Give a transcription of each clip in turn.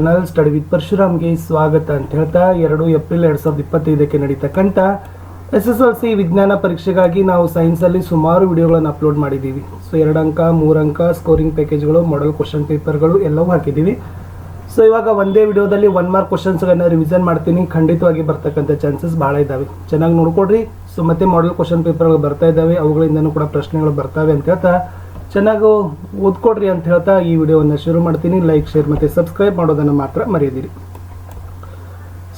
Channel study with ಪರಶುರಾಮ್ಗೆ ಸ್ವಾಗತ ಅಂತ ಹೇಳ್ತಾ, ಎರಡು ಏಪ್ರಿಲ್ ಎರಡು ಸಾವಿರದ ಇಪ್ಪತ್ತೈದಕ್ಕೆ ನಡೀತಕ್ಕಂಥ ಎಸ್ ಎಸ್ ಎಲ್ ಸಿ ವಿಜ್ಞಾನ ಪರೀಕ್ಷೆಗಾಗಿ ನಾವು ಸೈನ್ಸಲ್ಲಿ ಸುಮಾರು ವಿಡಿಯೋಗಳನ್ನು ಅಪ್ಲೋಡ್ ಮಾಡಿದ್ದೀವಿ. ಸೊ ಎರಡು ಅಂಕ ಅಂಕ ಸ್ಕೋರಿಂಗ್ ಪ್ಯಾಕೇಜ್ಗಳು ಮಾಡಲ್ ಕ್ವಶನ್ ಪೇಪರ್ಗಳು ಎಲ್ಲವೂ ಹಾಕಿದ್ದೀವಿ. ಸೊ ಇವಾಗ ಒಂದೇ ವಿಡಿಯೋದಲ್ಲಿ ಒನ್ ಮಾರ್ಕ್ ಕ್ವಶನ್ಸ್ಗಳನ್ನ ರಿವಿಸನ್ ಮಾಡ್ತೀನಿ. ಖಂಡಿತವಾಗಿ ಬರ್ತಕ್ಕಂಥ ಚಾನ್ಸಸ್ ಭಾಳ ಇದ್ದಾವೆ. ಚೆನ್ನಾಗಿ ನೋಡ್ಕೊಡ್ರಿ ಸೊ ಮತ್ತೆ ಮಾಡಲ್ ಕ್ವಶನ್ ಪೇಪರ್ಗಳು ಬರ್ತಾ ಇದ್ದಾವೆ. ಅವುಗಳಿಂದನೂ ಕೂಡ ಪ್ರಶ್ನೆಗಳು ಬರ್ತಾವೆ ಅಂತ ಹೇಳ್ತಾ. ಚೆನ್ನಾಗಿ ಓದ್ಕೊಡ್ರಿ ಅಂತ ಹೇಳ್ತಾ ಈ ವಿಡಿಯೋವನ್ನು ಶುರು ಮಾಡ್ತೀನಿ. ಲೈಕ್ ಶೇರ್ ಮತ್ತು ಸಬ್ಸ್ಕ್ರೈಬ್ ಮಾಡೋದನ್ನು ಮಾತ್ರ ಮರೆಯದಿರಿ.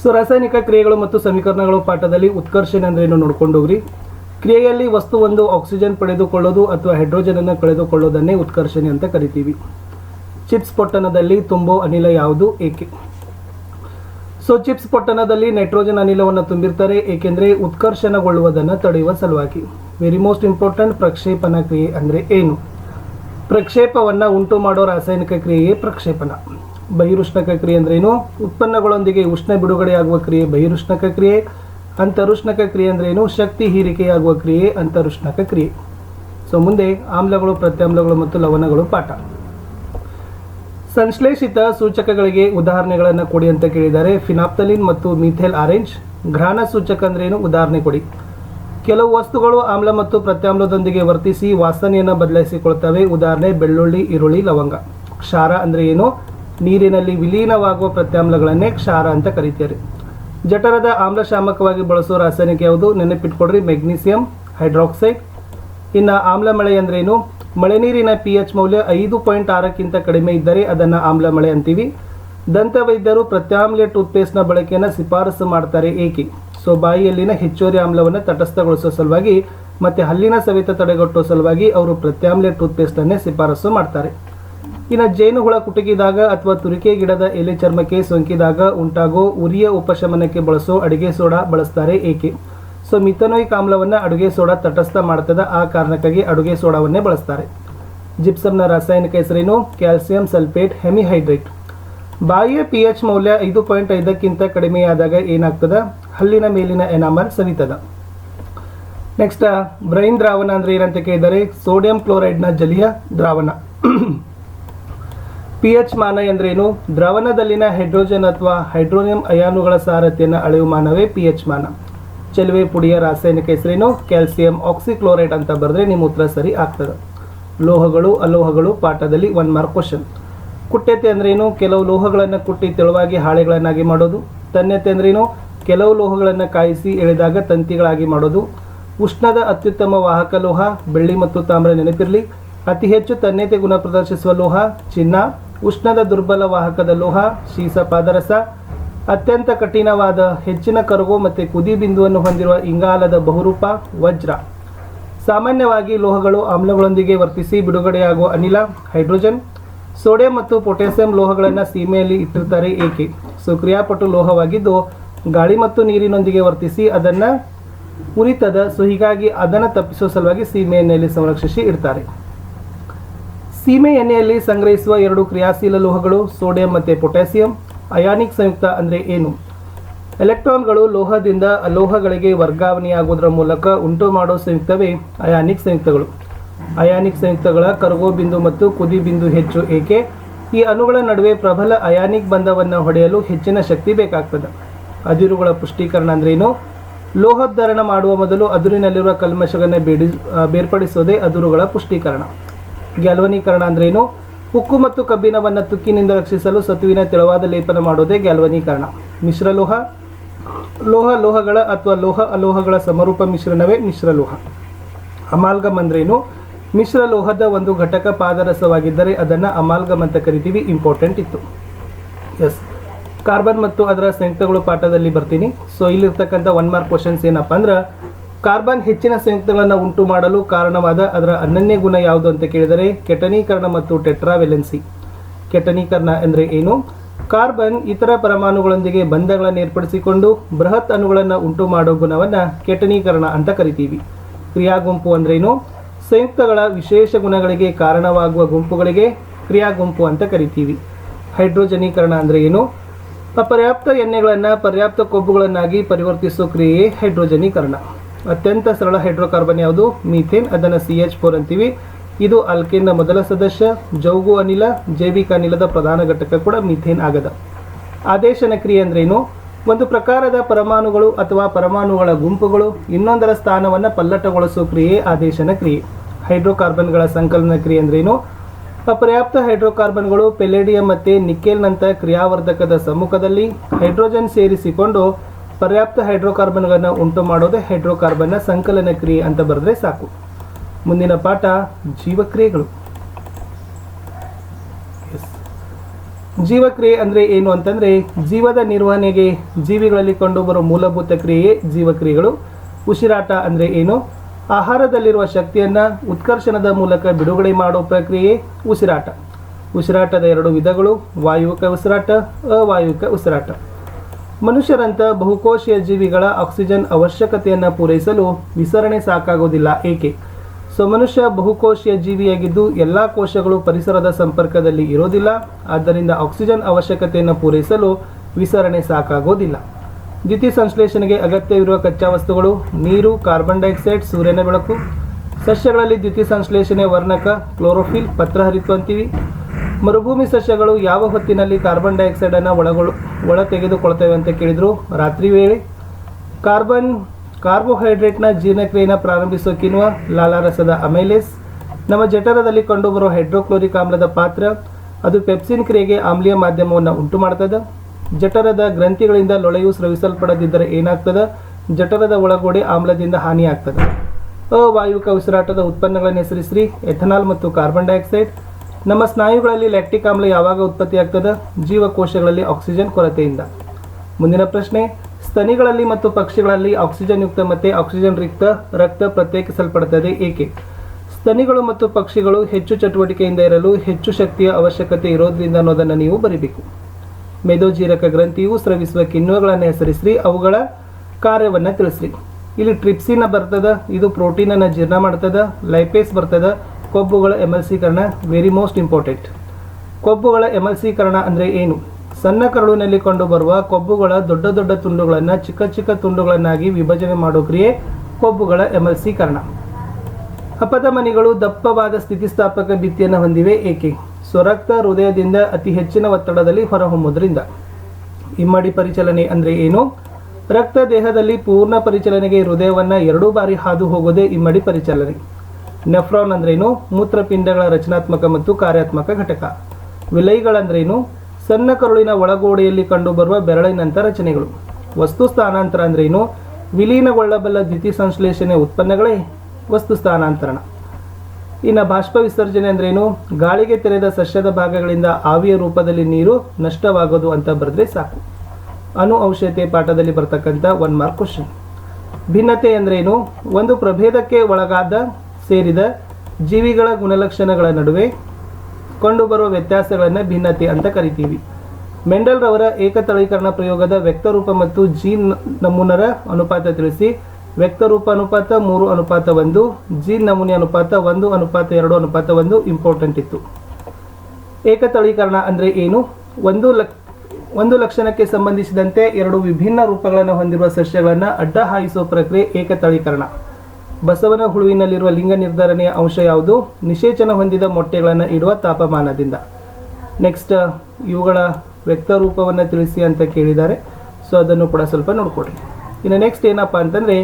ಸೊ ರಾಸಾಯನಿಕ ಕ್ರಿಯೆಗಳು ಮತ್ತು ಸಮೀಕರಣಗಳು ಪಾಠದಲ್ಲಿ ಉತ್ಕರ್ಷಣೆ ಏನು ನೋಡ್ಕೊಂಡು ಹೋಗ್ರಿ. ಕ್ರಿಯೆಯಲ್ಲಿ ವಸ್ತು ಒಂದು ಆಕ್ಸಿಜನ್ ಪಡೆದುಕೊಳ್ಳೋದು ಅಥವಾ ಹೈಡ್ರೋಜನ್ ಅನ್ನು ಕಳೆದುಕೊಳ್ಳೋದನ್ನೇ ಉತ್ಕರ್ಷಣೆ ಅಂತ ಕರಿತೀವಿ. ಚಿಪ್ಸ್ ಪೊಟ್ಟಣದಲ್ಲಿ ತುಂಬೋ ಅನಿಲ ಯಾವುದು? ಏಕೆ? ಸೊ ಚಿಪ್ಸ್ ಪೊಟ್ಟಣದಲ್ಲಿ ನೈಟ್ರೋಜನ್ ಅನಿಲವನ್ನು ತುಂಬಿರ್ತಾರೆ. ಏಕೆಂದರೆ ಉತ್ಕರ್ಷಣಗೊಳ್ಳುವುದನ್ನು ತಡೆಯುವ ಸಲುವಾಗಿ. ವೆರಿ ಮೋಸ್ಟ್ ಇಂಪಾರ್ಟೆಂಟ್ ಪ್ರಕ್ಷೇಪಣ ಕ್ರಿಯೆ ಅಂದರೆ ಏನು? ಪ್ರಕ್ಷೇಪವನ್ನು ಉಂಟು ಮಾಡೋ ರಾಸಾಯನಿಕ ಕ್ರಿಯೆಯೇ ಪ್ರಕ್ಷೇಪಣ ಬಹಿರುಷ್ಣಕ ಕ್ರಿಯೆ ಅಂದ್ರೇನು ಉತ್ಪನ್ನಗಳೊಂದಿಗೆ ಉಷ್ಣ ಬಿಡುಗಡೆಯಾಗುವ ಕ್ರಿಯೆ ಬಹಿರುಷ್ಣಕ ಕ್ರಿಯೆ, ಅಂತರುಷ್ಣಕ ಕ್ರಿಯೆ ಅಂದ್ರೇನು ಶಕ್ತಿ ಹೀರಿಕೆಯಾಗುವ ಕ್ರಿಯೆ, ಅಂತರುಷ್ಣಕ ಕ್ರಿಯೆ. ಸೊ ಮುಂದೆ ಆಮ್ಲಗಳು, ಪ್ರತ್ಯಾಮ್ಲಗಳು ಮತ್ತು ಲವಣಗಳು ಪಾಠ. ಸಂಶ್ಲೇಷಿತ ಸೂಚಕಗಳಿಗೆ ಉದಾಹರಣೆಗಳನ್ನು ಕೊಡಿ ಅಂತ ಕೇಳಿದ್ದಾರೆ. ಫಿನಾಪ್ತಲಿನ್ ಮತ್ತು ಮೀಥೆಲ್ ಆರೆಂಜ್. ಘ್ರಾಣ ಸೂಚಕ ಅಂದ್ರೇನು ಉದಾಹರಣೆ ಕೊಡಿ. ಕೆಲವು ವಸ್ತುಗಳು ಆಮ್ಲ ಮತ್ತು ಪ್ರತ್ಯಾಮ್ಲದೊಂದಿಗೆ ವರ್ತಿಸಿ ವಾಸನೆಯನ್ನು ಬದಲಾಯಿಸಿಕೊಳ್ತವೆ. ಉದಾಹರಣೆ, ಬೆಳ್ಳುಳ್ಳಿ, ಈರುಳ್ಳಿ, ಲವಂಗ. ಕ್ಷಾರ ಅಂದರೆ ಏನು? ನೀರಿನಲ್ಲಿ ವಿಲೀನವಾಗುವ ಪ್ರತ್ಯಾಮ್ಲಗಳನ್ನೇ ಕ್ಷಾರ ಅಂತ ಕರೀತಾರೆ ಜಠರದ ಆಮ್ಲಶಾಮಕವಾಗಿ ಬಳಸುವ ರಾಸಾಯನಿಕ ಯಾವುದು? ನೆನಪಿಟ್ಕೊಡ್ರಿ ಮೆಗ್ನೀಸಿಯಂ, ಹೈಡ್ರಾಕ್ಸೈಡ್. ಇನ್ನು ಆಮ್ಲ ಮಳೆ ಅಂದ್ರೇನು ಮಳೆ ನೀರಿನ ಪಿ ಎಚ್ ಮೌಲ್ಯ ಐದು ಪಾಯಿಂಟ್ ಆರಕ್ಕಿಂತ ಕಡಿಮೆ ಇದ್ದರೆ ಅದನ್ನು ಆಮ್ಲ ಮಳೆ ಅಂತೀವಿ. ದಂತ ವೈದ್ಯರು ಪ್ರತ್ಯಾಮ್ಲ ಟೂತ್ಪೇಸ್ಟ್ನ ಬಳಕೆಯನ್ನು ಶಿಫಾರಸು ಮಾಡ್ತಾರೆ ಏಕೆ? ಸೊ ಬಾಯಿಯಲ್ಲಿನ ಹೆಚ್ಚುವರಿ ಆಮ್ಲವನ್ನು ತಟಸ್ಥಗೊಳಿಸೋ ಸಲುವಾಗಿ ಮತ್ತು ಹಲ್ಲಿನ ಸವೆತ ತಡೆಗಟ್ಟುವ ಸಲುವಾಗಿ ಅವರು ಪ್ರತ್ಯಾಮ್ಲೆ ಟೂತ್ಪೇಸ್ಟನ್ನೇ ಶಿಫಾರಸು ಮಾಡ್ತಾರೆ. ಇನ್ನು ಜೇನುಹುಳ ಕುಟುಕಿದಾಗ ಅಥವಾ ತುರಿಕೆ ಗಿಡದ ಎಲೆ ಚರ್ಮಕ್ಕೆ ಸೋಂಕಿದಾಗ ಉಂಟಾಗೋ ಉರಿಯ ಉಪಶಮನಕ್ಕೆ ಬಳಸೋ ಅಡುಗೆ ಸೋಡಾ ಬಳಸ್ತಾರೆ ಏಕೆ? ಸೊ ಮಿಥನೋಯಿಕ್ ಆಮ್ಲವನ್ನು ಅಡುಗೆ ಸೋಡಾ ತಟಸ್ಥ ಮಾಡ್ತದ ಆ ಕಾರಣಕ್ಕಾಗಿ ಅಡುಗೆ ಸೋಡಾವನ್ನೇ ಬಳಸ್ತಾರೆ. ಜಿಪ್ಸಮ್ನ ರಾಸಾಯನಿಕ ಹೆಸರೇನು? Calcium sulphate hemihydrate. ಬಾಯಿಯ ಪಿ ಎಚ್ ಮೌಲ್ಯ ಐದು ಪಾಯಿಂಟ್ ಐದಕ್ಕಿಂತ ಕಡಿಮೆಯಾದಾಗ ಏನಾಗ್ತದ? ಹಲ್ಲಿನ ಮೇಲಿನ ಎನಾಮಲ್ ಸವಿತದ. ನೆಕ್ಸ್ಟ್ ಬ್ರೈನ್ ದ್ರಾವಣ ಅಂದ್ರೆ ಏನಂತ ಕೇಳಿದರೆ ಸೋಡಿಯಂ ಕ್ಲೋರೈಡ್ನ ಜಲೀಯ ದ್ರಾವಣ. ಪಿ ಎಚ್ ಮಾನ ಎಂದ್ರೇನು? ದ್ರಾವಣದಲ್ಲಿನ ಹೈಡ್ರೋಜನ್ ಅಥವಾ ಹೈಡ್ರೋನಿಯಂ ಅಯಾನುಗಳ ಸಾರಥ್ಯನ ಅಳೆಯುವ ಮಾನವೇ ಪಿ ಎಚ್ ಮಾನ. ಚೆಲುವೆ, ಪುಡಿಯ, ರಾಸಾಯನಿಕ ಹೆಸರೇನು? ಕ್ಯಾಲ್ಸಿಯಂ ಆಕ್ಸಿಕ್ಲೋರೈಡ್ ಅಂತ ಬರೆದ್ರೆ ನಿಮ್ಮ ಉತ್ತರ ಸರಿ ಆಗ್ತದೆ. ಲೋಹಗಳು, ಅಲೋಹಗಳು ಪಾಠದಲ್ಲಿ ಒನ್ ಮಾರ್ಕ್ ಕ್ವಶನ್ ಕುಟ್ಯತೆ ಅಂದ್ರೇನು ಕೆಲವು ಲೋಹಗಳನ್ನು ಕುಟ್ಟಿ ತೆಳುವಾಗಿ ಹಾಳೆಗಳನ್ನಾಗಿ ಮಾಡೋದು. ತನ್ಯತೆ ಅಂದ್ರೇನು ಕೆಲವು ಲೋಹಗಳನ್ನು ಕಾಯಿಸಿ ಎಳೆದಾಗ ತಂತಿಗಳಾಗಿ ಮಾಡೋದು. ಉಷ್ಣದ ಅತ್ಯುತ್ತಮ ವಾಹಕ ಲೋಹ, ಬೆಳ್ಳಿ ಮತ್ತು ತಾಮ್ರ ನೆನಪಿರಲಿ. ಅತಿ ಹೆಚ್ಚು ತನ್ಯತೆ ಗುಣ ಪ್ರದರ್ಶಿಸುವ ಲೋಹ, ಚಿನ್ನ. ಉಷ್ಣದ ದುರ್ಬಲ ವಾಹಕದ ಲೋಹ, ಶೀಸ ಪಾದರಸ. ಅತ್ಯಂತ ಕಠಿಣವಾದ ಹೆಚ್ಚಿನ ಕರಗು ಮತ್ತು ಕುದಿ ಬಿಂದುವನ್ನು ಹೊಂದಿರುವ ಇಂಗಾಲದ ಬಹುರೂಪ, ವಜ್ರ. ಸಾಮಾನ್ಯವಾಗಿ ಲೋಹಗಳು ಆಮ್ಲಗಳೊಂದಿಗೆ ವರ್ತಿಸಿ ಬಿಡುಗಡೆಯಾಗುವ ಅನಿಲ, ಹೈಡ್ರೋಜನ್. ಸೋಡಿಯಂ ಮತ್ತು ಪೊಟ್ಯಾಸಿಯಂ ಲೋಹಗಳನ್ನು ಸೀಮೆಯಲ್ಲಿ ಇಟ್ಟಿರ್ತಾರೆ ಏಕೆ? ಸೊ ಕ್ರಿಯಾಪಟು ಲೋಹವಾಗಿದ್ದು ಗಾಳಿ ಮತ್ತು ನೀರಿನೊಂದಿಗೆ ವರ್ತಿಸಿ ಅದನ್ನು ಉರಿತದ, ಸೊ ಹೀಗಾಗಿ ಅದನ್ನು ತಪ್ಪಿಸುವ ಸಲುವಾಗಿ ಸೀಮೆ ಎಣ್ಣೆಯಲ್ಲಿ ಸಂರಕ್ಷಿಸಿ ಇಡ್ತಾರೆ. ಸೀಮೆ ಎಣ್ಣೆಯಲ್ಲಿ ಸಂಗ್ರಹಿಸುವ ಎರಡು ಕ್ರಿಯಾಶೀಲ ಲೋಹಗಳು ಸೋಡಿಯಂ ಮತ್ತು ಪೊಟ್ಯಾಸಿಯಂ, ಅಯಾನಿಕ್ ಸಂಯುಕ್ತ ಅಂದರೆ ಏನು? ಎಲೆಕ್ಟ್ರಾನ್ಗಳು ಲೋಹದಿಂದ ಅಲೋಹಗಳಿಗೆ ವರ್ಗಾವಣೆಯಾಗುವುದರ ಮೂಲಕ ಉಂಟು ಮಾಡೋ ಸಂಯುಕ್ತವೇ ಅಯಾನಿಕ್ ಸಂಯುಕ್ತಗಳು. ಅಯಾನಿಕ್ ಸಂಯುಕ್ತಗಳ ಕರ್ಗೋ ಬಿಂದು ಮತ್ತು ಕುದಿ ಬಿಂದು ಹೆಚ್ಚು ಏಕೆ? ಈ ಅಣುಗಳ ನಡುವೆ ಪ್ರಬಲ ಅಯಾನಿಕ್ ಬಂಧವನ್ನು ಹೊಡೆಯಲು ಹೆಚ್ಚಿನ ಶಕ್ತಿ ಬೇಕಾಗ್ತದೆ. ಅದಿರುಗಳ ಪುಷ್ಟೀಕರಣ ಅಂದ್ರೇನು ಲೋಹೋದ್ಧರಣ ಮಾಡುವ ಮೊದಲು ಅದುರಿನಲ್ಲಿರುವ ಕಲ್ಮಶಗಳನ್ನು ಬೇಡಿ ಬೇರ್ಪಡಿಸೋದೇ ಅದುರುಗಳ ಪುಷ್ಟೀಕರಣ. ಗ್ಯಾಲ್ವನೀಕರಣ ಅಂದ್ರೇನು ಉಕ್ಕು ಮತ್ತು ಕಬ್ಬಿಣವನ್ನು ತುಕ್ಕಿನಿಂದ ರಕ್ಷಿಸಲು ಸತುವಿನ ತೆಳುವಾದ ಲೇಪನ ಮಾಡೋದೇ ಗ್ಯಾಲ್ವನೀಕರಣ. ಮಿಶ್ರಲೋಹ ಲೋಹ. ಲೋಹಗಳ ಅಥವಾ ಲೋಹ ಅಲೋಹಗಳ ಸಮರೂಪ ಮಿಶ್ರಣವೇ ಮಿಶ್ರಲೋಹ ಅಮಾಲ್ಗಮ್ ಅಂದ್ರೇನು ಮಿಶ್ರ ಲೋಹದ ಒಂದು ಘಟಕ ಪಾದರಸವಾಗಿದ್ದರೆ ಅದನ್ನು ಅಮಾಲ್ಗಮ್ ಅಂತ ಕರಿತೀವಿ. ಇಂಪಾರ್ಟೆಂಟ್ ಇತ್ತು. ಎಸ್ ಕಾರ್ಬನ್ ಮತ್ತು ಅದರ ಸಂಯುಕ್ತಗಳು ಪಾಠದಲ್ಲಿ ಬರ್ತೀನಿ. ಸೊ ಇಲ್ಲಿರ್ತಕ್ಕಂಥ ಒನ್ ಮಾರ್ಕ್ ಕ್ವಶನ್ಸ್ ಏನಪ್ಪ ಅಂದ್ರೆ, ಕಾರ್ಬನ್ ಹೆಚ್ಚಿನ ಸಂಯುಕ್ತಗಳನ್ನು ಉಂಟು ಮಾಡಲು ಕಾರಣವಾದ ಅದರ ಅನನ್ಯ ಗುಣ ಯಾವುದು ಅಂತ ಕೇಳಿದರೆ, ಕೆಟನೀಕರಣ ಮತ್ತು ಟೆಟ್ರಾವೆಲೆನ್ಸಿ. ಕೆಟನೀಕರಣ ಅಂದರೆ ಏನು? ಕಾರ್ಬನ್ ಇತರ ಪರಮಾಣುಗಳೊಂದಿಗೆ ಬಂಧಗಳನ್ನು ಏರ್ಪಡಿಸಿಕೊಂಡು ಬೃಹತ್ ಅಣುಗಳನ್ನು ಉಂಟು ಮಾಡೋ ಗುಣವನ್ನು ಕೆಟನೀಕರಣ ಅಂತ ಕರಿತೀವಿ. ಕ್ರಿಯಾ ಗುಂಪು ಅಂದ್ರೇನು ಸಂಯುಕ್ತಗಳ ವಿಶೇಷ ಗುಣಗಳಿಗೆ ಕಾರಣವಾಗುವ ಗುಂಪುಗಳಿಗೆ ಕ್ರಿಯಾ ಗುಂಪು ಅಂತ ಕರಿತೀವಿ. ಹೈಡ್ರೋಜನೀಕರಣ ಅಂದರೆ ಏನು? ಅಪರ್ಯಾಪ್ತ ಎಣ್ಣೆಗಳನ್ನು ಪರ್ಯಾಪ್ತ ಕೊಬ್ಬುಗಳನ್ನಾಗಿ ಪರಿವರ್ತಿಸುವ ಕ್ರಿಯೆಯೇ ಹೈಡ್ರೋಜನೀಕರಣ. ಅತ್ಯಂತ ಸರಳ ಹೈಡ್ರೋಕಾರ್ಬನ್ ಯಾವುದು? ಮೀಥೇನ್. ಅದನ್ನು ಸಿ ಎಚ್ ಫೋರ್ ಅಂತೀವಿ. ಇದು ಅಲ್ಕೇನ್ನ ಮೊದಲ ಸದಸ್ಯ, ಜೌಗು ಅನಿಲ, ಜೈವಿಕ ಅನಿಲದ ಪ್ರಧಾನ ಘಟಕ ಕೂಡ ಮೀಥೇನ್ ಆಗದ. ಆದೇಶನ ಕ್ರಿಯೆ ಅಂದ್ರೇನು ಒಂದು ಪ್ರಕಾರದ ಪರಮಾಣುಗಳು ಅಥವಾ ಪರಮಾಣುಗಳ ಗುಂಪುಗಳು ಇನ್ನೊಂದರ ಸ್ಥಾನವನ್ನು ಪಲ್ಲಟಗೊಳಿಸುವ ಕ್ರಿಯೆ ಆದೇಶನ ಕ್ರಿಯೆ. ಹೈಡ್ರೋಕಾರ್ಬನ್ಗಳ ಸಂಕಲನ ಕ್ರಿಯೆ ಅಂದ್ರೇನು? ಅಪರ್ಯಾಪ್ತ ಹೈಡ್ರೋಕಾರ್ಬನ್ಗಳು ಪೆಲೇಡಿಯಂ ಮತ್ತು ನಿಕ್ಕೆಲ್ನಂಥ ಕ್ರಿಯಾವರ್ಧಕದ ಸಮ್ಮುಖದಲ್ಲಿ ಹೈಡ್ರೋಜನ್ ಸೇರಿಸಿಕೊಂಡು ಪರ್ಯಾಪ್ತ ಹೈಡ್ರೋಕಾರ್ಬನ್ಗಳನ್ನು ಉಂಟು ಮಾಡೋದೇ ಹೈಡ್ರೋಕಾರ್ಬನ್ನ ಸಂಕಲನ ಕ್ರಿಯೆ ಅಂತ ಬರೆದ್ರೆ ಸಾಕು. ಮುಂದಿನ ಪಾಠ ಜೀವಕ್ರಿಯೆಗಳು. ಜೀವಕ್ರಿಯೆ ಅಂದರೆ ಏನು ಅಂತಂದರೆ ಜೀವದ ನಿರ್ವಹಣೆಗೆ ಜೀವಿಗಳಲ್ಲಿ ಕಂಡುಬರುವ ಮೂಲಭೂತ ಕ್ರಿಯೆ ಜೀವಕ್ರಿಯೆಗಳು. ಉಸಿರಾಟ ಅಂದರೆ ಏನು? ಆಹಾರದಲ್ಲಿರುವ ಶಕ್ತಿಯನ್ನು ಉತ್ಕರ್ಷಣದ ಮೂಲಕ ಬಿಡುಗಡೆ ಮಾಡೋ ಪ್ರಕ್ರಿಯೆ ಉಸಿರಾಟ. ಉಸಿರಾಟದ ಎರಡು ವಿಧಗಳು, ವಾಯುವಿಕ ಉಸಿರಾಟ, ಅವಾಯುವಿಕ ಉಸಿರಾಟ. ಮನುಷ್ಯರಂಥ ಬಹುಕೋಶೀಯ ಜೀವಿಗಳ ಆಕ್ಸಿಜನ್ ಅವಶ್ಯಕತೆಯನ್ನು ಪೂರೈಸಲು ವಿಸರಣೆ ಸಾಕಾಗೋದಿಲ್ಲ. ಏಕೆ? ಸೊ ಮನುಷ್ಯ ಬಹುಕೋಶೀಯ ಜೀವಿಯಾಗಿದ್ದು ಎಲ್ಲ ಕೋಶಗಳು ಪರಿಸರದ ಸಂಪರ್ಕದಲ್ಲಿ ಇರೋದಿಲ್ಲ. ಆದ್ದರಿಂದ ಆಕ್ಸಿಜನ್ ಅವಶ್ಯಕತೆಯನ್ನು ಪೂರೈಸಲು ವಿಸರಣೆ ಸಾಕಾಗೋದಿಲ್ಲ. ದ್ಯುತಿ ಸಂಶ್ಲೇಷಣೆಗೆ ಅಗತ್ಯವಿರುವ ಕಚ್ಚಾ ವಸ್ತುಗಳು, ನೀರು ಕಾರ್ಬನ್ ಡೈಆಕ್ಸೈಡ್ ಸೂರ್ಯನ ಬೆಳಕು. ಸಸ್ಯಗಳಲ್ಲಿ ದ್ಯುತಿ ಸಂಶ್ಲೇಷಣೆ ವರ್ಣಕ ಕ್ಲೋರೋಫಿಲ್ ಪತ್ರ ಅಂತೀವಿ. ಮರುಭೂಮಿ ಸಸ್ಯಗಳು ಯಾವ ಹೊತ್ತಿನಲ್ಲಿ ಕಾರ್ಬನ್ ಡೈಆಕ್ಸೈಡನ್ನು ಒಳಗೊಳ ಒಳ ತೆಗೆದುಕೊಳ್ತೇವೆ ಅಂತ ಕೇಳಿದರು? ರಾತ್ರಿ ವೇಳೆ. ಕಾರ್ಬನ್ ಕಾರ್ಬೋಹೈಡ್ರೇಟ್ನ ಜೀರ್ಣಕ್ರಿಯೆಯನ್ನು ಪ್ರಾರಂಭಿಸುವ ಕಿಣ್ವ ಲಾಲಾರಸದ ಅಮೈಲೇಸ್. ನಮ್ಮ ಜಠರದಲ್ಲಿ ಕಂಡುಬರುವ ಹೈಡ್ರೋಕ್ಲೋರಿಕ್ ಆಮ್ಲದ ಪಾತ್ರ, ಅದು ಪೆಪ್ಸಿನ್ ಕ್ರಿಯೆಗೆ ಆಮ್ಲೀಯ ಮಾಧ್ಯಮವನ್ನು ಉಂಟು ಮಾಡ್ತದೆ ಜಠರದ ಗ್ರಂಥಿಗಳಿಂದ ಲೊಳೆಯು ಸ್ರವಿಸಲ್ಪಡದಿದ್ದರೆ ಏನಾಗ್ತದೆ? ಜಠರದ ಒಳಗೋಡೆ ಆಮ್ಲದಿಂದ ಹಾನಿಯಾಗ್ತದೆ. ಅವಾಯುವಿಕ ಉಸಿರಾಟದ ಉತ್ಪನ್ನಗಳನ್ನು ಹೆಸರಿಸ್ರಿ. ಎಥನಾಲ್ ಮತ್ತು ಕಾರ್ಬನ್ ಡೈಆಕ್ಸೈಡ್. ನಮ್ಮ ಸ್ನಾಯುಗಳಲ್ಲಿ ಲ್ಯಾಕ್ಟಿಕ್ ಆಮ್ಲ ಯಾವಾಗ ಉತ್ಪತ್ತಿಯಾಗ್ತದೆ? ಜೀವಕೋಶಗಳಲ್ಲಿ ಆಕ್ಸಿಜನ್ ಕೊರತೆಯಿಂದ. ಮುಂದಿನ ಪ್ರಶ್ನೆ ಸ್ತನಿಗಳಲ್ಲಿ ಮತ್ತು ಪಕ್ಷಿಗಳಲ್ಲಿ ಆಕ್ಸಿಜನ್ ಯುಕ್ತ ಮತ್ತು ಆಕ್ಸಿಜನ್ ರಿಕ್ತ ರಕ್ತ ಪ್ರತ್ಯೇಕಿಸಲ್ಪಡುತ್ತದೆ. ಏಕೆ? ಸ್ತನಿಗಳು ಮತ್ತು ಪಕ್ಷಿಗಳು ಹೆಚ್ಚು ಚಟುವಟಿಕೆಯಿಂದ ಇರಲು ಹೆಚ್ಚು ಶಕ್ತಿಯ ಅವಶ್ಯಕತೆ ಇರೋದ್ರಿಂದ ಅನ್ನೋದನ್ನು ನೀವು ಬರಿಬೇಕು. ಮೆದೋಜೀರಕ ಗ್ರಂಥಿಯು ಸ್ರವಿಸುವ ಕಿಣ್ವಗಳನ್ನು ಹೆಸರಿಸ್ರಿ, ಅವುಗಳ ಕಾರ್ಯವನ್ನು ತಿಳಿಸ್ರಿ. ಇಲ್ಲಿ ಟ್ರಿಪ್ಸಿನ ಬರ್ತದ, ಇದು ಪ್ರೋಟೀನನ್ನು ಜೀರ್ಣ ಮಾಡ್ತದ, ಲೈಪೇಸ್ ಬರ್ತದ, ಕೊಬ್ಬುಗಳ ಎಮಲ್ಸೀಕರಣ ವೆರಿ ಮೋಸ್ಟ್ ಇಂಪಾರ್ಟೆಂಟ್ ಕೊಬ್ಬುಗಳ ಎಮಲ್ಸೀಕರಣ ಅಂದರೆ ಏನು? ಸಣ್ಣ ಕರಳಿನಲ್ಲಿ ಕಂಡುಬರುವ ಕೊಬ್ಬುಗಳ ದೊಡ್ಡ ದೊಡ್ಡ ತುಂಡುಗಳನ್ನು ಚಿಕ್ಕ ಚಿಕ್ಕ ತುಂಡುಗಳನ್ನಾಗಿ ವಿಭಜನೆ ಮಾಡೋ ಕ್ರಿಯೆ ಕೊಬ್ಬುಗಳ ಎಮಲ್ಸೀಕರಣ. ಅಪಧಮನಿಗಳು ದಪ್ಪವಾದ ಸ್ಥಿತಿಸ್ಥಾಪಕ ಭಿತ್ತಿಯನ್ನು ಹೊಂದಿವೆ, ಏಕೆ? ಸ್ವರಕ್ತ ಹೃದಯದಿಂದ ಅತಿ ಹೆಚ್ಚಿನ ಒತ್ತಡದಲ್ಲಿ ಹೊರಹೊಮ್ಮುವುದರಿಂದ. ಇಮ್ಮಡಿ ಪರಿಚಲನೆ ಅಂದರೆ ಏನು? ರಕ್ತ ದೇಹದಲ್ಲಿ ಪೂರ್ಣ ಪರಿಚಲನೆಗೆ ಹೃದಯವನ್ನು ಎರಡೂ ಬಾರಿ ಹಾದು ಹೋಗೋದೇ ಇಮ್ಮಡಿ ಪರಿಚಲನೆ. ನೆಫ್ರಾನ್ ಅಂದ್ರೇನು ಮೂತ್ರಪಿಂಡಗಳ ರಚನಾತ್ಮಕ ಮತ್ತು ಕಾರ್ಯಾತ್ಮಕ ಘಟಕ. ವಿಲೈಗಳಂದ್ರೇನು ಸಣ್ಣ ಕರುಳಿನ ಒಳಗೋಡೆಯಲ್ಲಿ ಕಂಡುಬರುವ ಬೆರಳಿನಂಥ ರಚನೆಗಳು. ವಸ್ತು ಸ್ಥಾನಾಂತರ ಅಂದ್ರೇನು ವಿಲೀನಗೊಳ್ಳಬಲ್ಲ ದ್ಯುತಿ ಸಂಶ್ಲೇಷಣೆ ಉತ್ಪನ್ನಗಳೇ ವಸ್ತು ಸ್ಥಾನಾಂತರಣ. ಇನ್ನು ಬಾಷ್ಪ ವಿಸರ್ಜನೆ ಅಂದ್ರೇನು ಗಾಳಿಗೆ ತೆರೆದ ಸಸ್ಯದ ಭಾಗಗಳಿಂದ ಆವಿಯ ರೂಪದಲ್ಲಿ ನೀರು ನಷ್ಟವಾಗೋದು ಅಂತ ಬರೆದ್ರೆ ಸಾಕು. ಅನು ಔಷಧಿ ಪಾಠದಲ್ಲಿ ಬರ್ತಕ್ಕಂಥ ಒನ್ ಮಾರ್ಕ್ ಕ್ವಶನ್ ಭಿನ್ನತೆ ಅಂದ್ರೇನು ಒಂದು ಪ್ರಭೇದಕ್ಕೆ ಒಳಗಾದ ಸೇರಿದ ಜೀವಿಗಳ ಗುಣಲಕ್ಷಣಗಳ ನಡುವೆ ಕಂಡುಬರುವ ವ್ಯತ್ಯಾಸಗಳನ್ನು ಭಿನ್ನತೆ ಅಂತ ಕರಿತೀವಿ. ಮೆಂಡಲ್ ರವರ ಏಕತಳೀಕರಣ ಪ್ರಯೋಗದ ವ್ಯಕ್ತರೂಪ ಮತ್ತು ಜೀನ್ ನಮೂನರ ಅನುಪಾತ ತಿಳಿಸಿ. ವ್ಯಕ್ತರೂಪ ಅನುಪಾತ ಮೂರು, ಅನುಪಾತ ಒಂದು, ಜೀನ್ ನಮೂನೆ ಅನುಪಾತ ಒಂದು, ಅನುಪಾತ ಎರಡು, ಅನುಪಾತ ಒಂದು ಇಂಪಾರ್ಟೆಂಟ್ ಇತ್ತು. ಏಕತಳೀಕರಣ ಅಂದರೆ ಏನು? ಒಂದು ಲಕ್, ಒಂದು ಲಕ್ಷಣಕ್ಕೆ ಸಂಬಂಧಿಸಿದಂತೆ ಎರಡು ವಿಭಿನ್ನ ರೂಪಗಳನ್ನು ಹೊಂದಿರುವ ಸಸ್ಯಗಳನ್ನು ಅಡ್ಡ ಹಾಯಿಸುವ ಪ್ರಕ್ರಿಯೆ ಏಕತಳೀಕರಣ. ಬಸವನ ಹುಳುವಿನಲ್ಲಿರುವ ಲಿಂಗ ನಿರ್ಧರಣೆಯ ಅಂಶ ಯಾವುದು? ನಿಷೇಚನ ಹೊಂದಿದ ಮೊಟ್ಟೆಗಳನ್ನು ಇಡುವ ತಾಪಮಾನದಿಂದ. ನೆಕ್ಸ್ಟ್ ಇವುಗಳ ವ್ಯಕ್ತರೂಪವನ್ನು ತಿಳಿಸಿ ಅಂತ ಕೇಳಿದ್ದಾರೆ. ಸೊ ಅದನ್ನು ಕೂಡ ಸ್ವಲ್ಪ ನೋಡ್ಕೊಡ್ರಿ ಇನ್ನು ನೆಕ್ಸ್ಟ್ ಏನಪ್ಪ ಅಂತಂದರೆ,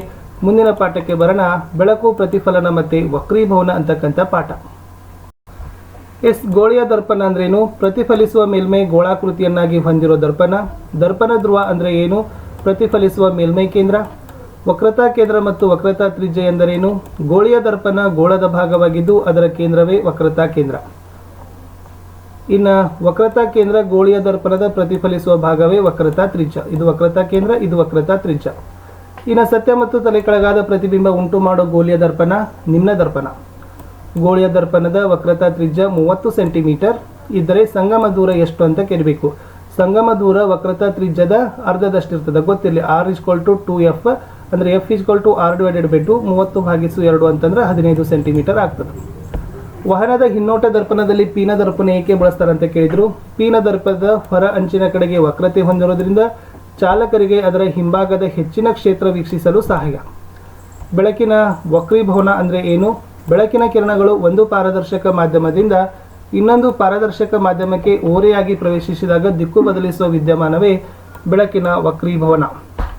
ಮುಂದಿನ ಪಾಠಕ್ಕೆ ಬರೋಣ ಬೆಳಕು ಪ್ರತಿಫಲನ ಮತ್ತು ವಕ್ರೀಭವನ ಅಂತಕ್ಕಂಥ ಪಾಠ. ಎಸ್, ಗೋಳಿಯ ದರ್ಪಣ ಅಂದ್ರೇನು? ಪ್ರತಿಫಲಿಸುವ ಮೇಲ್ಮೈ ಗೋಳಾಕೃತಿಯನ್ನಾಗಿ ಹೊಂದಿರೋ ದರ್ಪಣ. ದರ್ಪಣ ಧ್ರುವ ಅಂದರೆ ಏನು? ಪ್ರತಿಫಲಿಸುವ ಮೇಲ್ಮೈ ಕೇಂದ್ರ. ವಕ್ರತಾ ಕೇಂದ್ರ ಮತ್ತು ವಕ್ರತಾ ತ್ರಿಜ್ಯ ಎಂದರೇನು? ಗೋಳಿಯ ದರ್ಪಣ ಗೋಳದ ಭಾಗವಾಗಿದ್ದು ಅದರ ಕೇಂದ್ರವೇ ವಕ್ರತಾ ಕೇಂದ್ರ. ಇನ್ನು ವಕ್ರತಾ ಕೇಂದ್ರ ಗೋಳಿಯ ದರ್ಪಣದ ಪ್ರತಿಫಲಿಸುವ ಭಾಗವೇ ವಕ್ರತಾ ತ್ರಿಜ್ಯ. ಇದು ವಕ್ರತಾ ಕೇಂದ್ರ, ಇದು ವಕ್ರತಾ ತ್ರಿಜ್ಯ. ಇನ್ನು ಸತ್ಯ ಮತ್ತು ತಲೆ ಕೆಳಗಾದ ಪ್ರತಿಬಿಂಬ ಉಂಟು ಮಾಡೋ ಗೋಳಿಯ ದರ್ಪಣ ನಿಮ್ನ ದರ್ಪಣ. ಗೋಳಿಯ ದರ್ಪಣದ ವಕ್ರತಾ ತ್ರಿಜ್ಯ ಮೂವತ್ತು ಸೆಂಟಿಮೀಟರ್. ಇದ್ದರೆ ಸಂಗಮ ದೂರ ಎಷ್ಟು ಅಂತ ಕೇಳಬೇಕು. ಸಂಗಮ ದೂರ ವಕ್ರತಾ ತ್ರಿಜ್ಯದ ಅರ್ಧದಷ್ಟಿರ್ತದೆ ಗೊತ್ತಿರಲಿ R is equal to two F ಅಂದರೆ F is equal to R divided by two ಮೂವತ್ತು ಭಾಗಿಸು ಎರಡು ಅಂತಂದ್ರೆ ಹದಿನೈದು ಸೆಂಟಿಮೀಟರ್ ಆಗ್ತದೆ. ವಾಹನದ ಹಿನ್ನೋಟ ದರ್ಪಣದಲ್ಲಿ ಪೀನ ದರ್ಪಣ ಏಕೆ ಬಳಸ್ತಾರೆ ಅಂತ ಕೇಳಿದ್ರು. ಪೀನ ದರ್ಪದ ಹೊರ ಅಂಚಿನ ಕಡೆಗೆ ವಕ್ರತೆ ಹೊಂದಿರೋದ್ರಿಂದ ಚಾಲಕರಿಗೆ ಅದರ ಹಿಂಭಾಗದ ಹೆಚ್ಚಿನ ಕ್ಷೇತ್ರ ವೀಕ್ಷಿಸಲು ಸಹಾಯ. ಬೆಳಕಿನ ವಕ್ರೀಭವನ ಅಂದರೆ ಏನು? ಬೆಳಕಿನ ಕಿರಣಗಳು ಒಂದು ಪಾರದರ್ಶಕ ಮಾಧ್ಯಮದಿಂದ ಇನ್ನೊಂದು ಪಾರದರ್ಶಕ ಮಾಧ್ಯಮಕ್ಕೆ ಓರೆಯಾಗಿ ಪ್ರವೇಶಿಸಿದಾಗ ದಿಕ್ಕು ಬದಲಿಸುವ ವಿದ್ಯಮಾನವೇ ಬೆಳಕಿನ ವಕ್ರೀಭವನ.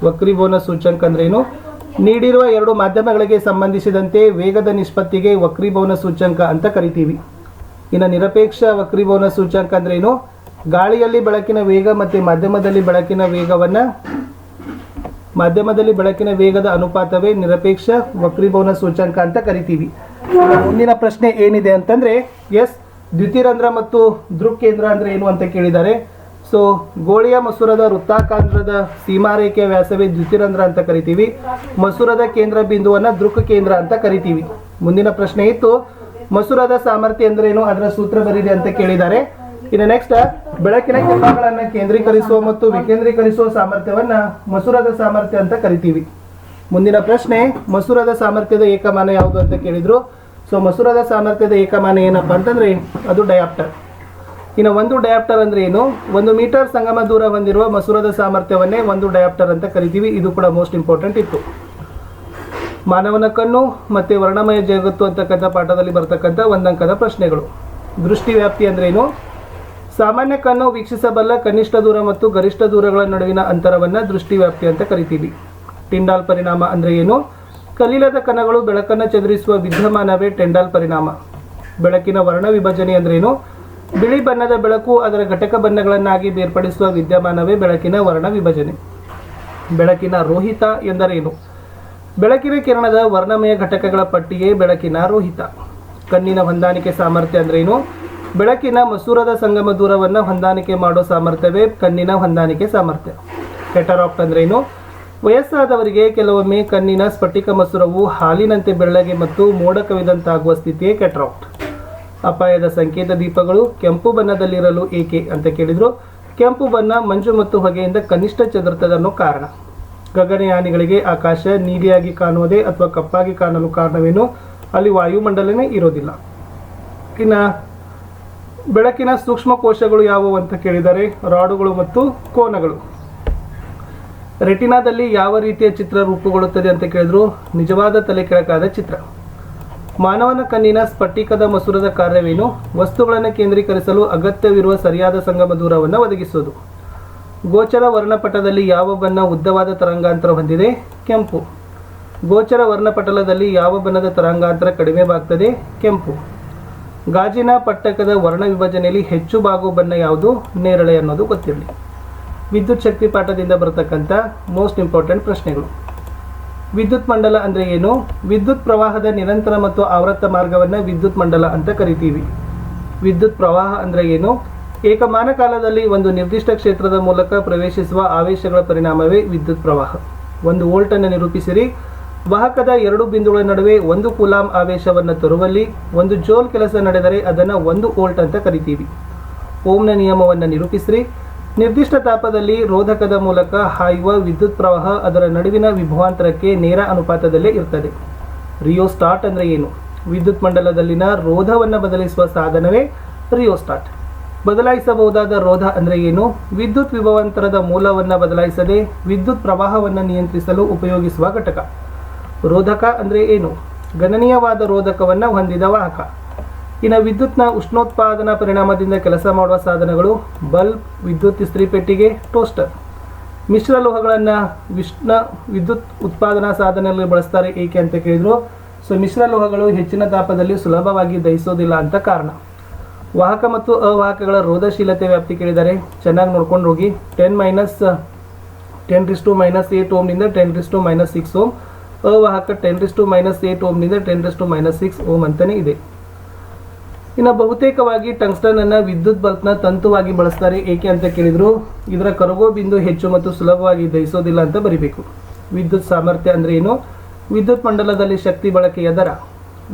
ವಕ್ರೀಭವನ ಸೂಚ್ಯಂಕ ಏನು? ನೀಡಿರುವ ಎರಡು ಮಾಧ್ಯಮಗಳಿಗೆ ಸಂಬಂಧಿಸಿದಂತೆ ವೇಗದ ನಿಷ್ಪತ್ತಿಗೆ ವಕ್ರೀಭವನ ಸೂಚ್ಯಂಕ ಅಂತ ಕರಿತೀವಿ. ಇನ್ನು ನಿರಪೇಕ್ಷ ವಕ್ರೀಭವನ ಸೂಚ್ಯಂಕ ಏನು? ಗಾಳಿಯಲ್ಲಿ ಬೆಳಕಿನ ವೇಗ ಮತ್ತು ಮಾಧ್ಯಮದಲ್ಲಿ ಬೆಳಕಿನ ವೇಗವನ್ನ ಮಾಧ್ಯಮದಲ್ಲಿ ಬೆಳಕಿನ ವೇಗದ ಅನುಪಾತವೇ ನಿರಪೇಕ್ಷ ವಕ್ರೀಭವನ ಸೂಚ್ಯಂಕ ಅಂತ ಕರಿತೀವಿ. ಮುಂದಿನ ಪ್ರಶ್ನೆ ಏನಿದೆ ಅಂತಂದ್ರೆ ಎಸ್ ದ್ಯುತಿರಂಧ್ರ ಮತ್ತು ದೃಕ್ ಕೇಂದ್ರ ಅಂದ್ರೆ ಏನು ಅಂತ ಕೇಳಿದ್ದಾರೆ. ಸೊ ಗೋಳಿಯ ಮಸೂರದ ವೃತ್ತಾಕಾಂಧ್ರದ ಸೀಮಾರೇಖೆಯ ವ್ಯಾಸವೇ ದ್ಯುತಿರಂಧ್ರ ಅಂತ ಕರಿತೀವಿ. ಮಸೂರದ ಕೇಂದ್ರ ಬಿಂದುವನ್ನ ದೃಕ್ ಕೇಂದ್ರ ಅಂತ ಕರಿತೀವಿ. ಮುಂದಿನ ಪ್ರಶ್ನೆ ಇತ್ತು. ಮಸೂರದ ಸಾಮರ್ಥ್ಯ ಅಂದ್ರೇನು ಅದರ ಸೂತ್ರ ಬರೀರಿ ಅಂತ ಕೇಳಿದ್ದಾರೆ. ಇನ್ನು ನೆಕ್ಸ್ಟ್ ಬೆಳಕಿನ ಕಿರಣಗಳನ್ನು ಕೇಂದ್ರೀಕರಿಸುವ ಮತ್ತು ವಿಕೇಂದ್ರೀಕರಿಸುವ ಸಾಮರ್ಥ್ಯವನ್ನ ಮಸೂರದ ಸಾಮರ್ಥ್ಯ ಅಂತ ಕರಿತೀವಿ. ಮುಂದಿನ ಪ್ರಶ್ನೆ, ಮಸೂರದ ಸಾಮರ್ಥ್ಯದ ಏಕಮಾನ ಯಾವುದು ಅಂತ ಕೇಳಿದ್ರು. ಸೊ ಮಸೂರದ ಸಾಮರ್ಥ್ಯದ ಏಕಮಾನ ಏನಪ್ಪಾ ಅಂತಂದ್ರೆ ಅದು ಡಯಾಪ್ಟರ್ ಇನ್ನು ಒಂದು ಡಯಾಪ್ಟರ್ ಅಂದ್ರೆ ಏನು? ಒಂದು ಮೀಟರ್ ಸಂಗಮ ದೂರ ಹೊಂದಿರುವ ಮಸೂರದ ಸಾಮರ್ಥ್ಯವನ್ನೇ ಒಂದು ಡಯಾಪ್ಟರ್ ಅಂತ ಕರಿತೀವಿ. ಇದು ಕೂಡ ಮೋಸ್ಟ್ ಇಂಪಾರ್ಟೆಂಟ್ ಇತ್ತು. ಮಾನವನ ಕಣ್ಣು ಮತ್ತೆ ವರ್ಣಮಯ ಜಗತ್ತು ಅಂತಕ್ಕಂಥ ಪಾಠದಲ್ಲಿ ಬರ್ತಕ್ಕಂಥ ಒಂದಂಕದ ಪ್ರಶ್ನೆಗಳು. ದೃಷ್ಟಿ ವ್ಯಾಪ್ತಿ ಅಂದ್ರೆ ಏನು? ಸಾಮಾನ್ಯ ಕಣ್ಣು ವೀಕ್ಷಿಸಬಲ್ಲ ಕನಿಷ್ಠ ದೂರ ಮತ್ತು ಗರಿಷ್ಠ ದೂರಗಳ ನಡುವಿನ ಅಂತರವನ್ನ ದೃಷ್ಟಿ ವ್ಯಾಪ್ತಿ ಅಂತ ಕರಿತೀವಿ. ಟಿಂಡಾಲ್ ಪರಿಣಾಮ ಅಂದ್ರೆ ಏನು? ಕಲೀಲದ ಕಣಗಳು ಬೆಳಕನ್ನು ಚದುರಿಸುವ ವಿದ್ಯಮಾನವೇ ಟೆಂಡಾಲ್ ಪರಿಣಾಮ. ಬೆಳಕಿನ ವರ್ಣ ವಿಭಜನೆ ಅಂದ್ರೇನು ಬಿಳಿ ಬಣ್ಣದ ಬೆಳಕು ಅದರ ಘಟಕ ಬಣ್ಣಗಳನ್ನಾಗಿ ಬೇರ್ಪಡಿಸುವ ವಿದ್ಯಮಾನವೇ ಬೆಳಕಿನ ವರ್ಣ ವಿಭಜನೆ. ಬೆಳಕಿನ ರೋಹಿತ ಎಂದರೇನು? ಬೆಳಕಿನ ಕಿರಣದ ವರ್ಣಮಯ ಘಟಕಗಳ ಪಟ್ಟಿಯೇ ಬೆಳಕಿನ ರೋಹಿತ. ಕಣ್ಣಿನ ಹೊಂದಾಣಿಕೆ ಸಾಮರ್ಥ್ಯ ಅಂದ್ರೇನು? ಬೆಳಕಿನ ಮಸೂರದ ಸಂಗಮ ದೂರವನ್ನು ಹೊಂದಾಣಿಕೆ ಮಾಡೋ ಸಾಮರ್ಥ್ಯವೇ ಕಣ್ಣಿನ ಹೊಂದಾಣಿಕೆ ಸಾಮರ್ಥ್ಯ. ಕೆಟರಾಕ್ಟ್ ಅಂದ್ರೇನು? ವಯಸ್ಸಾದವರಿಗೆ ಕೆಲವೊಮ್ಮೆ ಕಣ್ಣಿನ ಸ್ಫಟಿಕ ಮಸೂರವು ಹಾಲಿನಂತೆ ಬೆಳ್ಳಗೆ ಮತ್ತು ಮೋಡ ಕವಿದಂತಾಗುವ ಸ್ಥಿತಿಯೇ ಕೆಟರಾಕ್ಟ್. ಅಪಾಯದ ಸಂಕೇತ ದೀಪಗಳು ಕೆಂಪು ಬಣ್ಣದಲ್ಲಿರಲು ಏಕೆ ಅಂತ ಕೇಳಿದ್ರು. ಕೆಂಪು ಬಣ್ಣ ಮಂಜು ಮತ್ತು ಹೊಗೆಯಿಂದ ಕನಿಷ್ಠ ಚದುರ್ತದ ಅನ್ನೋ ಕಾರಣ. ಗಗನಯಾನಿಗಳಿಗೆ ಆಕಾಶ ನೀಲಿಯಾಗಿ ಕಾಣುವುದೇ ಅಥವಾ ಕಪ್ಪಾಗಿ ಕಾಣಲು ಕಾರಣವೇನು? ಅಲ್ಲಿ ವಾಯುಮಂಡಲನೇ ಇರೋದಿಲ್ಲ. ಇನ್ನು ಬೆಳಕಿನ ಸೂಕ್ಷ್ಮ ಕೋಶಗಳು ಯಾವುವು ಅಂತ ಕೇಳಿದರೆ ರಾಡುಗಳು ಮತ್ತು ಕೋನಗಳು. ರೆಟಿನಾದಲ್ಲಿ ಯಾವ ರೀತಿಯ ಚಿತ್ರ ರೂಪುಗೊಳ್ಳುತ್ತದೆ ಅಂತ ಕೇಳಿದ್ರು? ನಿಜವಾದ ತಲೆ ಕೆಳಕಾದ ಚಿತ್ರ. ಮಾನವನ ಕಣ್ಣಿನ ಸ್ಫಟಿಕದ ಮಸೂರದ ಕಾರ್ಯವೇನು? ವಸ್ತುಗಳನ್ನು ಕೇಂದ್ರೀಕರಿಸಲು ಅಗತ್ಯವಿರುವ ಸರಿಯಾದ ಸಂಗಮ ದೂರವನ್ನು ಒದಗಿಸುವುದು. ಗೋಚರ ವರ್ಣಪಟದಲ್ಲಿ ಯಾವ ಬಣ್ಣ ಉದ್ದವಾದ ತರಂಗಾಂತರ ಹೊಂದಿದೆ? ಕೆಂಪು. ಗೋಚರ ವರ್ಣಪಟಲದಲ್ಲಿ ಯಾವ ಬಣ್ಣದ ತರಂಗಾಂತರ ಕಡಿಮೆ ಬಾಗ್ತದೆ? ಕೆಂಪು. ಗಾಜಿನ ಪಟ್ಟಕದ ವರ್ಣ ವಿಭಜನೆಯಲ್ಲಿ ಹೆಚ್ಚು ಬಾಗುವ ಬಣ್ಣ ಯಾವುದು? ನೇರಳೆ ಅನ್ನೋದು ಗೊತ್ತಿರಲಿ. ವಿದ್ಯುತ್ ಶಕ್ತಿ ಪಾಠದಿಂದ ಬರತಕ್ಕಂಥ ಮೋಸ್ಟ್ ಇಂಪಾರ್ಟೆಂಟ್ ಪ್ರಶ್ನೆಗಳು. ವಿದ್ಯುತ್ ಮಂಡಲ ಅಂದರೆ ಏನು? ವಿದ್ಯುತ್ ಪ್ರವಾಹದ ನಿರಂತರ ಮತ್ತು ಆವೃತ್ತ ಮಾರ್ಗವನ್ನು ವಿದ್ಯುತ್ ಮಂಡಲ ಅಂತ ಕರಿತೀವಿ. ವಿದ್ಯುತ್ ಪ್ರವಾಹ ಅಂದರೆ ಏನು? ಏಕಮಾನ ಕಾಲದಲ್ಲಿ ಒಂದು ನಿರ್ದಿಷ್ಟ ಕ್ಷೇತ್ರದ ಮೂಲಕ ಪ್ರವೇಶಿಸುವ ಆವೇಶಗಳ ಪರಿಣಾಮವೇ ವಿದ್ಯುತ್ ಪ್ರವಾಹ. ಒಂದು ವೋಲ್ಟನ್ನು ನಿರೂಪಿಸಿರಿ. ವಾಹಕದ ಎರಡು ಬಿಂದುಗಳ ನಡುವೆ ಒಂದು ಕುಲಾಂ ಆವೇಶವನ್ನು ತರುವಲ್ಲಿ ಒಂದು ಜೋಲ್ ಕೆಲಸ ನಡೆದರೆ ಅದನ್ನು ಒಂದು ವೋಲ್ಟ್ ಅಂತ ಕರಿತೀವಿ. ಓಮ್ನ ನಿಯಮವನ್ನು ನಿರೂಪಿಸಿರಿ. ನಿರ್ದಿಷ್ಟ ತಾಪದಲ್ಲಿ ರೋಧಕದ ಮೂಲಕ ಹಾಯುವ ವಿದ್ಯುತ್ ಪ್ರವಾಹ ಅದರ ನಡುವಿನ ವಿಭವಾಂತರಕ್ಕೆ ನೇರ ಅನುಪಾತದಲ್ಲೇ ಇರ್ತದೆ. ರಿಯೋಸ್ಟಾಟ್ ಅಂದರೆ ಏನು? ವಿದ್ಯುತ್ ಮಂಡಲದಲ್ಲಿನ ರೋಧವನ್ನು ಬದಲಿಸುವ ಸಾಧನವೇ ರಿಯೋಸ್ಟಾಟ್. ಬದಲಾಯಿಸಬಹುದಾದ ರೋಧ ಅಂದರೆ ಏನು? ವಿದ್ಯುತ್ ವಿಭವಾಂತರದ ಮೂಲವನ್ನು ಬದಲಾಯಿಸದೆ ವಿದ್ಯುತ್ ಪ್ರವಾಹವನ್ನು ನಿಯಂತ್ರಿಸಲು ಉಪಯೋಗಿಸುವ ಘಟಕ. ರೋಧಕ ಅಂದರೆ ಏನು? ಗಣನೀಯವಾದ ರೋಧಕವನ್ನು ಹೊಂದಿದ ವಾಹಕ. ಇನ್ನು ವಿದ್ಯುತ್ನ ಉಷ್ಣೋತ್ಪಾದನಾ ಪರಿಣಾಮದಿಂದ ಕೆಲಸ ಮಾಡುವ ಸಾಧನಗಳು, ಬಲ್ಬ್, ವಿದ್ಯುತ್ ಇಸ್ತ್ರಿ ಪೆಟ್ಟಿಗೆ, ಟೋಸ್ಟರ್. ಮಿಶ್ರ ಲೋಹಗಳನ್ನು ವಿಷ್ಣ ವಿದ್ಯುತ್ ಉತ್ಪಾದನಾ ಸಾಧನಗಳಲ್ಲಿ ಬಳಸ್ತಾರೆ ಏಕೆ ಅಂತ ಕೇಳಿದರು. ಸೊ, ಮಿಶ್ರ ಲೋಹಗಳು ಹೆಚ್ಚಿನ ತಾಪದಲ್ಲಿ ಸುಲಭವಾಗಿ ದಹಿಸೋದಿಲ್ಲ ಅಂತ ಕಾರಣ. ವಾಹಕ ಮತ್ತು ಅವಾಹಕಗಳ ರೋಧಶೀಲತೆ ವ್ಯಾಪ್ತಿ ಕೇಳಿದ್ದಾರೆ ಚೆನ್ನಾಗಿ ನೋಡ್ಕೊಂಡು ಹೋಗಿ. Ten minus, ten raise to minus eight ಓಮ್ನಿಂದ ten raise to minus six ohm. ಅವಾಹಕ ten raise to minus eight ಓಮ್ನಿಂದ ten raise to minus six ohm ಅಂತಲೇ ಇದೆ. ಇನ್ನು ಬಹುತೇಕವಾಗಿ ಟಂಗ್ಸ್ಟನ್ ಅನ್ನ ವಿದ್ಯುತ್ ಬಲ್ಬ್ನ ತಂತುವಾಗಿ ಬಳಸ್ತಾರೆ. ಏಕೆ ಅಂತ ಕೇಳಿದ್ರು, ಇದರ ಕರಗೋ ಬಿಂದು ಹೆಚ್ಚು ಮತ್ತು ಸುಲಭವಾಗಿ ದಹಿಸೋದಿಲ್ಲ ಅಂತ ಬರಿಬೇಕು. ವಿದ್ಯುತ್ ಸಾಮರ್ಥ್ಯ ಅಂದ್ರೆ ಏನು? ವಿದ್ಯುತ್ ಮಂಡಲದಲ್ಲಿ ಶಕ್ತಿ ಬಳಕೆಯ ದರ.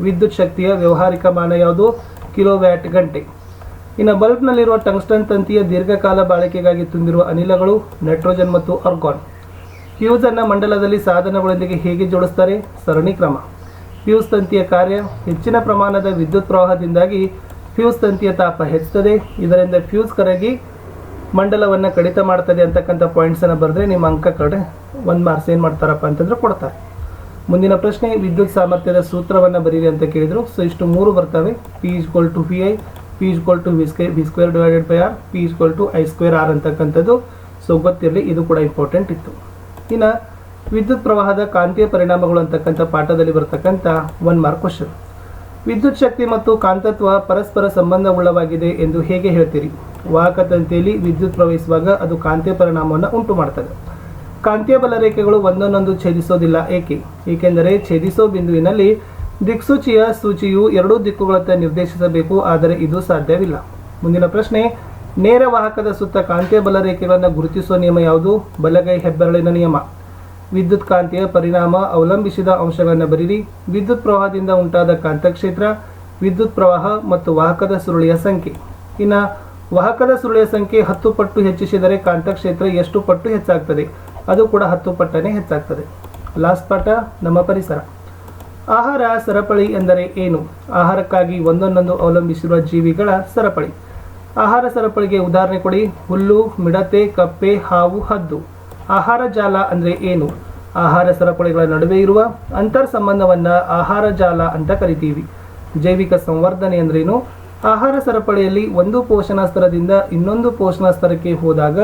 ವಿದ್ಯುತ್ ಶಕ್ತಿಯ ವ್ಯವಹಾರಿಕ ಮಾನ ಯಾವುದು? ಕಿಲೋ ವ್ಯಾಟ್ ಗಂಟೆ. ಇನ್ನು ಬಲ್ಬ್ನಲ್ಲಿರುವ ಟಂಗ್ಸ್ಟನ್ ತಂತಿಯ ದೀರ್ಘಕಾಲ ಬಾಳಿಕೆಗಾಗಿ ತುಂಬಿರುವ ಅನಿಲಗಳು, ನೈಟ್ರೋಜನ್ ಮತ್ತು ಆರ್ಗಾನ್ ಫ್ಯೂಸ್ ಅನ್ನ ಮಂಡಲದಲ್ಲಿ ಸಾಧನಗಳೊಂದಿಗೆ ಹೇಗೆ ಜೋಡಿಸ್ತಾರೆ? ಸರಣಿ ಕ್ರಮ. ಫ್ಯೂಸ್ ತಂತಿಯ ಕಾರ್ಯ ಹೆಚ್ಚಿನ ಪ್ರಮಾಣದ ವಿದ್ಯುತ್ ಪ್ರವಾಹದಿಂದಾಗಿ ಫ್ಯೂಸ್ ತಂತಿಯ ತಾಪ ಹೆಚ್ಚುತ್ತದೆ. ಇದರಿಂದ ಫ್ಯೂಸ್ ಕರಗಿ ಮಂಡಲವನ್ನು ಕಡಿತ ಮಾಡ್ತದೆ ಅಂತಕ್ಕಂಥ ಪಾಯಿಂಟ್ಸನ್ನು ಬರೆದ್ರೆ ನಿಮ್ಮ ಅಂಕ ಕಡೆ ಒಂದು ಮಾರ್ಕ್ಸ್ ಏನು ಮಾಡ್ತಾರಪ್ಪ ಅಂತಂದ್ರೆ ಕೊಡ್ತಾರೆ. ಮುಂದಿನ ಪ್ರಶ್ನೆ, ವಿದ್ಯುತ್ ಸಾಮರ್ಥ್ಯದ ಸೂತ್ರವನ್ನು ಬರೀರಿ ಅಂತ ಕೇಳಿದರು. ಸೊ ಇಷ್ಟು ಮೂರು ಬರ್ತವೆ. P equal to P I P is equal to V square V square divided by R P is equal to I square R ಅಂತಕ್ಕಂಥದ್ದು. ಸೊ ಗೊತ್ತಿರಲಿ, ಇದು ಕೂಡ ಇಂಪಾರ್ಟೆಂಟ್ ಇತ್ತು. ಇನ್ನು ವಿದ್ಯುತ್ ಪ್ರವಾಹದ ಕಾಂತೀಯ ಪರಿಣಾಮಗಳು ಅಂತಕ್ಕಂಥ ಪಾಠದಲ್ಲಿ ಬರತಕ್ಕಂಥ ಒನ್ ಮಾರ್ಕ್ ಕ್ವಶನ್ ವಿದ್ಯುತ್ ಶಕ್ತಿ ಮತ್ತು ಕಾಂತತ್ವ ಪರಸ್ಪರ ಸಂಬಂಧವುಳ್ಳವಾಗಿದೆ ಎಂದು ಹೇಗೆ ಹೇಳ್ತೀರಿ? ವಾಹಕ ತಂತಿಯಲ್ಲಿ ವಿದ್ಯುತ್ ಪ್ರವಹಿಸುವಾಗ ಅದು ಕಾಂತೀಯ ಪರಿಣಾಮವನ್ನು ಉಂಟು ಮಾಡ್ತದೆ. ಕಾಂತೀಯ ಬಲ ರೇಖೆಗಳು ಒಂದನ್ನೊಂದು ಛೇದಿಸೋದಿಲ್ಲ ಏಕೆ? ಏಕೆಂದರೆ ಛೇದಿಸೋ ಬಿಂದುವಿನಲ್ಲಿ ದಿಕ್ಸೂಚಿಯ ಸೂಚಿಯು ಎರಡೂ ದಿಕ್ಕುಗಳತ್ತ ನಿರ್ದೇಶಿಸಬೇಕು, ಆದರೆ ಇದು ಸಾಧ್ಯವಿಲ್ಲ. ಮುಂದಿನ ಪ್ರಶ್ನೆ, ನೇರ ವಾಹಕದ ಸುತ್ತ ಕಾಂತೀಯ ಬಲ ರೇಖೆಗಳನ್ನು ಗುರುತಿಸುವ ನಿಯಮ ಯಾವುದು? ಬಲಗೈ ಹೆಬ್ಬೆರಳಿನ ನಿಯಮ. ವಿದ್ಯುತ್ ಕಾಂತಿಯ ಪರಿಣಾಮ ಅವಲಂಬಿಸಿದ ಅಂಶಗಳನ್ನು ಬರೀರಿ. ವಿದ್ಯುತ್ ಪ್ರವಾಹದಿಂದ ಉಂಟಾದ ಕಾಂತಕ್ಷೇತ್ರ, ವಿದ್ಯುತ್ ಪ್ರವಾಹ ಮತ್ತು ವಾಹಕದ ಸುರುಳಿಯ ಸಂಖ್ಯೆ. ಇನ್ನು ವಾಹಕದ ಸುರುಳಿಯ ಸಂಖ್ಯೆ ಹತ್ತು ಪಟ್ಟು ಹೆಚ್ಚಿಸಿದರೆ ಕಾಂತಕ್ಷೇತ್ರ ಎಷ್ಟು ಪಟ್ಟು ಹೆಚ್ಚಾಗ್ತದೆ? ಅದು ಕೂಡ ಹತ್ತು ಪಟ್ಟನೇ ಹೆಚ್ಚಾಗ್ತದೆ. ಲಾಸ್ಟ್ ಪಾಠ, ನಮ್ಮ ಪರಿಸರ. ಆಹಾರ ಸರಪಳಿ ಎಂದರೆ ಏನು? ಆಹಾರಕ್ಕಾಗಿ ಒಂದೊಂದೊಂದು ಅವಲಂಬಿಸಿರುವ ಜೀವಿಗಳ ಸರಪಳಿ. ಆಹಾರ ಸರಪಳಿಗೆ ಉದಾಹರಣೆ ಕೊಡಿ. ಹುಲ್ಲು, ಮಿಡತೆ, ಕಪ್ಪೆ, ಹಾವು, ಹದ್ದು. ಆಹಾರ ಜಾಲ ಅಂದರೆ ಏನು? ಆಹಾರ ಸರಪಳಿಗಳ ನಡುವೆ ಇರುವ ಅಂತರ್ ಸಂಬಂಧವನ್ನು ಆಹಾರ ಜಾಲ ಅಂತ ಕರಿತೀವಿ. ಜೈವಿಕ ಸಂವರ್ಧನೆ ಅಂದ್ರೇನು? ಆಹಾರ ಸರಪಳಿಯಲ್ಲಿ ಒಂದು ಪೋಷಣ ಸ್ತರದಿಂದ ಇನ್ನೊಂದು ಪೋಷಣ ಸ್ತರಕ್ಕೆ ಹೋದಾಗ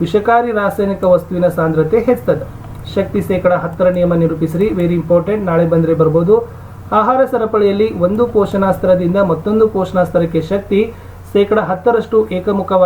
ವಿಷಕಾರಿ ರಾಸಾಯನಿಕ ವಸ್ತುವಿನ ಸಾಂದ್ರತೆ ಹೆಚ್ಚುತ್ತದೆ. ಶಕ್ತಿ ಶೇಕಡ ಹತ್ತರ ನಿಯಮ ನಿರೂಪಿಸಿರಿ. ವೆರಿ ಇಂಪಾರ್ಟೆಂಟ್ ನಾಳೆ ಬಂದರೆ ಬರ್ಬೋದು. ಆಹಾರ ಸರಪಳಿಯಲ್ಲಿ ಒಂದು ಪೋಷಣಾ ಸ್ತರದಿಂದ ಮತ್ತೊಂದು ಪೋಷಣಾ ಸ್ತರಕ್ಕೆ ಶಕ್ತಿ ಶೇಕಡ ಹತ್ತರಷ್ಟು ಏಕಮುಖವಾಗಿ